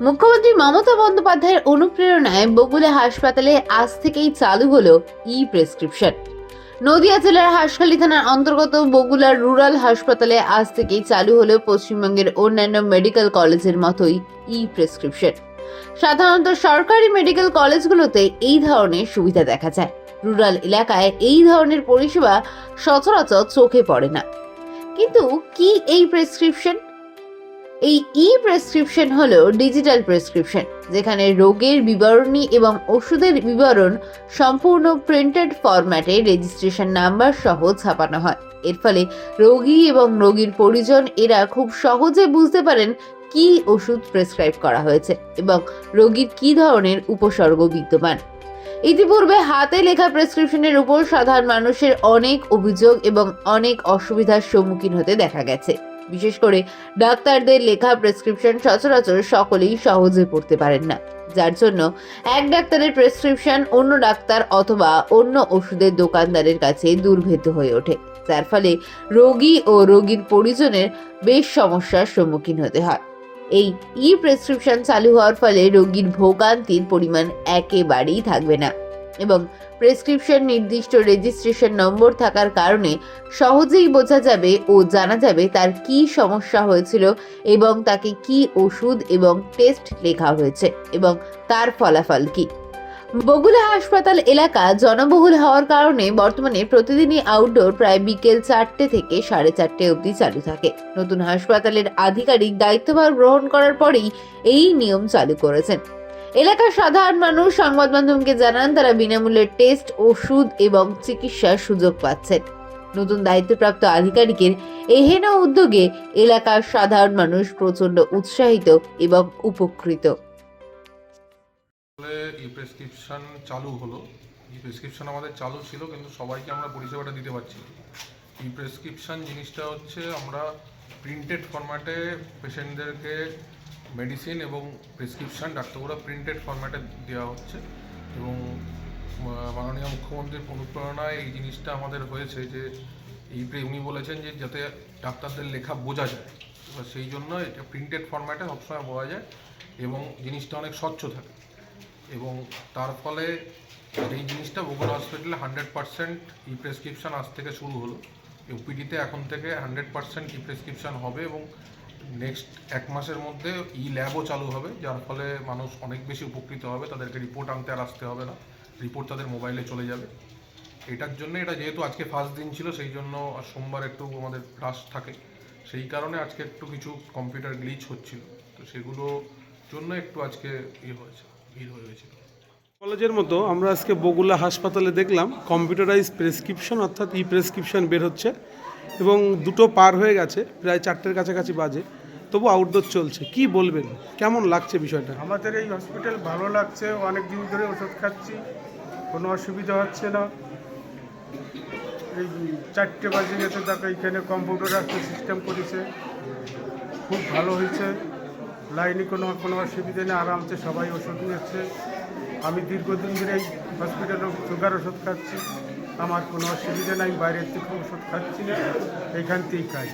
মুখ্যমন্ত্রী মমতা বন্দ্যোপাধ্যায়ের অনুপ্রেরণায় বগুড়া হাসপাতালে আজ থেকেই চালু হলো ই প্রেসক্রিপশন নদিয়া জেলার হাঁসখালী থানার অন্তর্গত বগুলার রুরাল হাসপাতালে আজ থেকেই চালু হলো পশ্চিমবঙ্গের অন্যান্য মেডিকেল কলেজের মতোই ই প্রেসক্রিপশন সাধারণত সরকারি মেডিকেল কলেজগুলোতে এই ধরনের সুবিধা দেখা যায়। রুরাল এলাকায় এই ধরনের পরিষেবা সচরাচর চোখে পড়ে না। কিন্তু কি এই প্রেসক্রিপশন? এই ই প্রেসক্রিপশন হলো ডিজিটাল প্রেসক্রিপশন যেখানে রোগের বিবরণী এবং ওষুধের বিবরণ সম্পূর্ণ প্রিন্টেড ফরম্যাটে রেজিস্ট্রেশন নাম্বার সহ ছাপানো হয়। এর ফলে রোগী এবং রোগীর পরিজন এরা খুব সহজে বুঝতে পারেন কি ওষুধ প্রেসক্রাইব করা হয়েছে এবং রোগীর কি ধরনের উপসর্গ বিদ্যমান। ইতিপূর্বে হাতে লেখা প্রেসক্রিপশনের উপর সাধারণ মানুষের অনেক অভিযোগ এবং অনেক অসুবিধার সম্মুখীন হতে দেখা গেছে। বিশেষ করে ডাক্তারদের লেখা প্রেসক্রিপশন সচরাচর সকলেই সহজে পড়তে পারেন না। যার জন্য এক ডাক্তারের প্রেসক্রিপশন অন্য ডাক্তার অথবা অন্য ওষুধের দোকানদারের কাছে দুর্ভেদ্য হয়ে ওঠে। যার ফলে রোগী ও রোগীর পরিজনের বেশ সমস্যার সম্মুখীন হতে হয়। এই ই প্রেসক্রিপশন চালু হওয়ার ফলে রোগীর ভোগান্তির পরিমাণ একেবারেই থাকবে না। এবং প্রেসক্রিপশন নির্দিষ্ট রেজিস্ট্রেশন নম্বর থাকার কারণে সহজেই বোঝা যাবে ও জানা যাবে তার কি সমস্যা হয়েছিল এবং তাকে কি ওষুধ এবং টেস্ট লেখা হয়েছে এবং তার ফলাফল কি। বগুলা হাসপাতাল এলাকা জনবহুল হওয়ার কারণে বর্তমানে প্রতিদিনই আউটডোর প্রায় বিকেল চারটে থেকে সাড়ে চারটে অবধি চালু থাকে। নতুন হাসপাতালের আধিকারিক দায়িত্বভার গ্রহণ করার পরেই এই নিয়ম চালু করেছেন। এলাকার সাধারণ মানুষ সংবাদ মাধ্যমকে জানান, তারা বিনামূল্যে টেস্ট, ওষুধ এবং চিকিৎসার সুযোগ পাচ্ছেন নতুন দায়িত্বপ্রাপ্ত আধিকারিকের এহেন উদ্যোগে এলাকার সাধারণ মানুষ প্রচণ্ড উৎসাহিত এবং উপকৃত। ই প্রেসক্রিপশন চালু হলো। ই প্রেসক্রিপশন আমাদের চালু ছিল, কিন্তু সবাইকে আমরা পরিষেবাটা দিতে পারছি ই প্রেসক্রিপশন জিনিসটা হচ্ছে আমরা প্রিন্টেড ফরম্যাটে পেশেন্টদেরকে মেডিসিন এবং প্রেসক্রিপশন ডাক্তারবাবুরা প্রিন্টেড ফরম্যাটে দেওয়া হচ্ছে এবং মাননীয় মুখ্যমন্ত্রীর অনুপ্রেরণায় এই জিনিসটা আমাদের হয়েছে যে, এই উনি বলেছেন যে যাতে ডাক্তারদের লেখা বোঝা যায়, এবার সেই জন্য এটা প্রিন্টেড ফরম্যাটে সবসময় বোঝা যায় এবং জিনিসটা অনেক স্বচ্ছ থাকে এবং তার ফলে এই জিনিসটা বগুড়া হসপিটালে হান্ড্রেড পার্সেন্ট ই প্রেসক্রিপশন আজ থেকে শুরু হলো ইউপিডিতে এখন থেকে হান্ড্রেড পার্সেন্ট ই প্রেসক্রিপশন হবে এবং নেক্সট এক মাসের মধ্যে ই ল্যাবও চালু হবে, যার ফলে মানুষ অনেক বেশি উপকৃত হবে। তাদেরকে রিপোর্ট আনতে আর আসতে হবে না। রিপোর্ট তাদের মোবাইলে চলে যাবে। এটার জন্য এটা যেহেতু আজকে ফার্স্ট দিন ছিল, সেই জন্য সোমবার একটু আমাদের ক্লাস থাকে। সেই কারণে আজকে একটু কিছু কম্পিউটার গ্লিচ হচ্ছিল। তো সেগুলো জন্য একটু আজকে ইয়ে হয়েছে, ভিড় হয়ে গেছিল কলেজের মতো আমরা আজকে বগুলা হাসপাতালে দেখলাম কম্পিউটারাইজ প্রেসক্রিপশন অর্থাৎ ই প্রেসক্রিপশন বের হচ্ছে। এবং দুটো পার হয়ে গেছে, প্রায় চারটের কাছাকাছি বাজে। তবু আউটডোর চলছে। কি বলবেন? কেমন লাগছে বিষয়টা? আমাদের এই হসপিটাল ভালো লাগছে। অনেক দিন ধরে ওষুধ খাচ্ছি। কোনো অসুবিধা হচ্ছে না। এই চারটে বাজে গেছে তাকে এখানে কম্পিউটার একটা সিস্টেম করেছে। খুব ভালো হয়েছে। লাইনে কোনো কোনো অসুবিধা নেই। আরামসে সবাই ওষুধ নিচ্ছে। আমি দীর্ঘদিন ধরে এই হসপিটালে সুগার ওষুধ খাচ্ছি। আমার কোনো অসুবিধা নাই বাইরের থেকে ওষুধ খাচ্ছি না এখান থেকেই খাই।